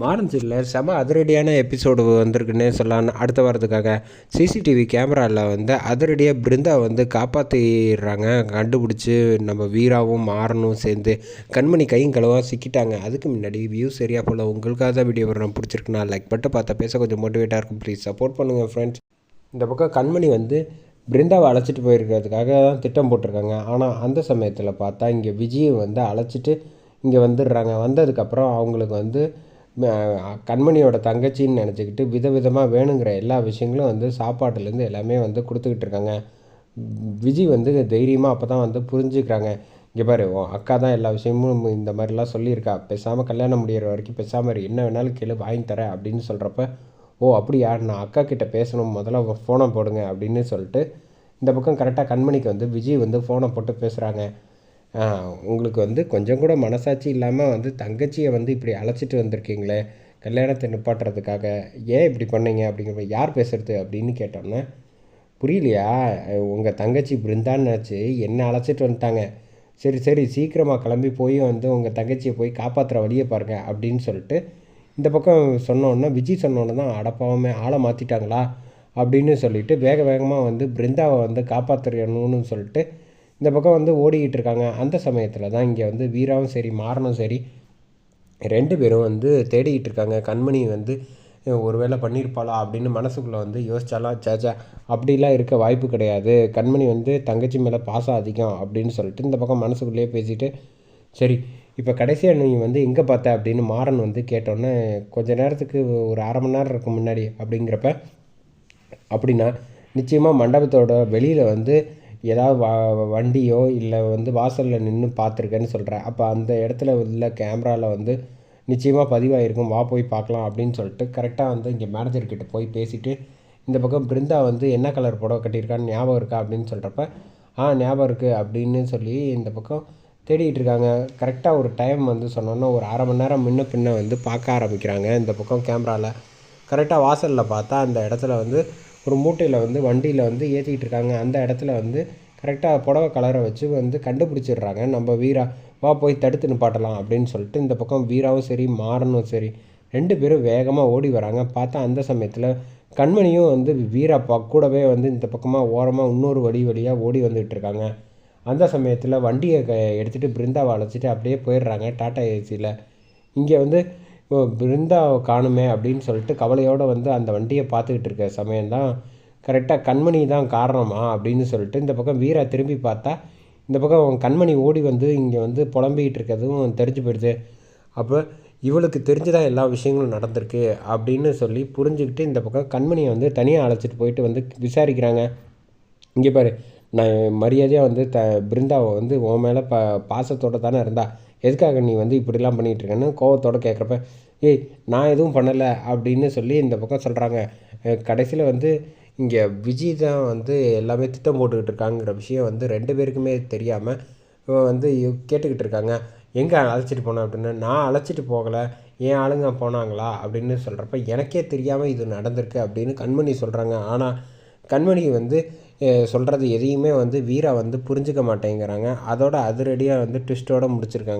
மாரஞ்சில் செம அதிரடியான எபிசோடு வந்திருக்குன்னே சொல்லலாம். அடுத்த வாரத்துக்காக சிசிடிவி கேமராவில் வந்து அதிரடியாக பிருந்தா வந்து காப்பாற்றிடுறாங்க கண்டுபிடிச்சி நம்ம வீராவும் மாறனும் சேர்ந்து கண்மணி கையும் கழுவாக சிக்கிட்டாங்க. அதுக்கு முன்னாடி வியூ சரியாக போல். உங்களுக்காக தான் வீடியோ வரும் பிடிச்சிருக்குன்னா லைக் பட்டு பார்த்தா பேச கொஞ்சம் மோட்டிவேட்டாக இருக்கும். ப்ளீஸ் சப்போர்ட் பண்ணுங்கள் ஃப்ரெண்ட்ஸ் இந்த பக்கம் கண்மணி வந்து பிருந்தாவை அழைச்சிட்டு போயிருக்கிறதுக்காக தான் திட்டம் போட்டிருக்காங்க. ஆனால் அந்த சமயத்தில் பார்த்தா இங்கே விஜயை வந்து அழைச்சிட்டு இங்கே வந்துடுறாங்க. வந்ததுக்கப்புறம் அவங்களுக்கு வந்து கண்மணியோட தங்கச்சின்னு நினச்சிக்கிட்டு விதவிதமாக வேணுங்கிற எல்லா விஷயங்களும் வந்து சாப்பாட்டுலேருந்து எல்லாமே வந்து கொடுத்துக்கிட்டு இருக்காங்க. விஜய் வந்து தைரியமாக அப்போ தான் வந்து புரிஞ்சுக்கிறாங்க. இங்கே பாரு அக்கா தான் எல்லா விஷயமும் இந்த மாதிரிலாம் சொல்லியிருக்கா. பேசாமல் கல்யாணம் முடிகிற வரைக்கும் பேசாமல் என்ன வேணாலும் கேளு வாங்கி தரேன் அப்படின்னு சொல்கிறப்ப ஓ அப்படியா? நான் அக்கா கிட்டே பேசணும். முதல்ல ஃபோனை போடுங்க அப்படின்னு சொல்லிட்டு இந்த பக்கம் கரெக்டாக கண்மணிக்கு வந்து விஜய் வந்து ஃபோனை போட்டு பேசுகிறாங்க உங்களுக்கு வந்து கொஞ்சம் கூட மனசாட்சி இல்லாமல் வந்து தங்கச்சியை வந்து இப்படி அழைச்சிட்டு வந்திருக்கீங்களே கல்யாணத்தை நிப்பாட்டுறதுக்காக ஏன் இப்படி பண்ணீங்க அப்படிங்கிற யார் பேசுகிறது அப்படின்னு கேட்டோன்னே புரியலையா? உங்கள் தங்கச்சி பிருந்தான்னு நினச்சி என்ன அழைச்சிட்டு வந்துட்டாங்க. சரி சரி சீக்கிரமாக கிளம்பி போய் வந்து உங்கள் தங்கச்சியை போய் காப்பாற்றுற வழியை பாருங்கள் அப்படின்னு சொல்லிட்டு இந்த பக்கம் சொன்னோன்னே விஜய் சொன்னோன்னே தான் அடப்பாவமே ஆளை மாற்றிட்டாங்களா அப்படின்னு சொல்லிட்டு வேக வேகமாக வந்து பிருந்தாவை வந்து காப்பாற்றணும்னு சொல்லிட்டு இந்த பக்கம் வந்து ஓடிக்கிட்டு இருக்காங்க. அந்த சமயத்தில் தான் இங்கே வந்து வீராவும் சரி மாறனும் சரி ரெண்டு பேரும் வந்து தேடிக்கிட்டு இருக்காங்க. கண்மணி வந்து ஒரு வேளை பண்ணியிருப்பாளா அப்படின்னு மனசுக்குள்ளே வந்து யோசிச்சாலாம் சேச்சா அப்படிலாம் இருக்க வாய்ப்பு கிடையாது. கண்மணி வந்து தங்கச்சி மேலே பாசம் அதிகம் அப்படின்னு சொல்லிட்டு இந்த பக்கம் மனசுக்குள்ளேயே பேசிட்டு சரி இப்போ கடைசியாக நீ வந்து எங்கே பார்த்த? அப்படின்னு மாறன் வந்து கேட்டோன்னே கொஞ்ச நேரத்துக்கு ஒரு அரை மணி நேரம் இருக்கும் முன்னாடி அப்படிங்கிறப்ப அப்படின்னா நிச்சயமாக மண்டபத்தோட வெளியில் வந்து ஏதாவது வ வண்டியோ இல்லை வந்து வாசலில் நின்று பார்த்துருக்கேன்னு சொல்கிறேன் அப்போ அந்த இடத்துல உள்ள கேமராவில் வந்து நிச்சயமாக பதிவாகிருக்கும் வா போய் பார்க்கலாம் அப்படின்னு சொல்லிட்டு கரெக்டாக வந்து இங்கே மேனேஜர்கிட்ட போய் பேசிவிட்டு இந்த பக்கம் பிருந்தா வந்து என்ன கலர் புடவை கட்டியிருக்கான்னு ஞாபகம் இருக்கா அப்படின்னு சொல்கிறப்ப ஆ ஞாபகம் இருக்குது அப்படின்னு சொல்லி இந்த பக்கம் தேடிகிட்டு இருக்காங்க. கரெக்டாக ஒரு டைம் வந்து சொன்னோன்னா ஒரு அரை மணி நேரம் முன்ன பின்ன வந்து பார்க்க ஆரம்பிக்கிறாங்க இந்த பக்கம் கேமராவில் கரெக்டாக வாசலில் பார்த்தா அந்த இடத்துல வந்து ஒரு மூட்டையில் வந்து வண்டியில் வந்து ஏற்றிக்கிட்டு இருக்காங்க. அந்த இடத்துல வந்து கரெக்டாக புடவை கலரை வச்சு வந்து கண்டுபிடிச்சிடுறாங்க. நம்ம வீரா வா போய் தடுத்து நிப்பாட்டலாம் அப்படின்னு சொல்லிட்டு இந்த பக்கம் வீராவும் சரி மாறனும் சரி ரெண்டு பேரும் வேகமாக ஓடி வராங்க. பார்த்தா அந்த சமயத்தில் கண்மணியும் வந்து வீரா பா கூடவே வந்து இந்த பக்கமாக ஓரமாக இன்னொரு வழி வழியாக ஓடி வந்துகிட்டு இருக்காங்க. அந்த சமயத்தில் வண்டியை க எடுத்துகிட்டு பிருந்தாவை அழைச்சிட்டு அப்படியே போயிடுறாங்க டாட்டா ஏசியில். இங்கே வந்து பிருந்தா காணுமே அப்படின்னு சொல்லிட்டு கவலையோடு வந்து அந்த வண்டியை பார்த்துக்கிட்டு இருக்க சமயம்தான் கரெக்டாக கண்மணி தான் காரணமா அப்படின்னு சொல்லிட்டு இந்த பக்கம் வீரா திரும்பி பார்த்தா இந்த பக்கம் கண்மணி ஓடி வந்து இங்கே வந்து புலம்பிக்கிட்டு இருக்கிறதும் தெரிஞ்சு போயிடுது. அப்போ இவளுக்கு தெரிஞ்சுதான் எல்லா விஷயங்களும் நடந்திருக்கு அப்படின்னு சொல்லி புரிஞ்சுக்கிட்டு இந்த பக்கம் கண்மணியை வந்து தனியாக அழைச்சிட்டு போயிட்டு வந்து விசாரிக்கிறாங்க. இங்கே பாரு நான் மரியாதையாக வந்து த பிருந்தாவை வந்து உன் மேலே ப பாசத்தோடு தானே இருந்தா. எதுக்காக நீ வந்து இப்படிலாம் பண்ணிகிட்ருக்கேன்னு கோவத்தோடு கேட்குறப்ப ஏய் நான் எதுவும் பண்ணலை அப்படின்னு சொல்லி இந்த பக்கம் சொல்கிறாங்க கடைசியில் வந்து இங்கே விஜய் தான் வந்து எல்லாமே திட்டம் போட்டுக்கிட்டு இருக்காங்கிற விஷயம் வந்து ரெண்டு பேருக்குமே தெரியாமல் வந்து கேட்டுக்கிட்டு இருக்காங்க. எங்கே அழைச்சிட்டு போனேன் அப்படின்னு நான் அழைச்சிட்டு போகலை. என் ஆளுங்க போனாங்களா? அப்படின்னு சொல்கிறப்ப எனக்கே தெரியாமல் இது நடந்திருக்கு அப்படின்னு கண்மணி சொல்கிறாங்க ஆனால் கண்மணி வந்து சொல்கிறது எதையுமே வந்து வீரா வந்து புரிஞ்சுக்க மாட்டேங்கிறாங்க. அதோட அதிரடியாக வந்து ட்விஸ்ட்டோடு முடிச்சிருக்காங்க.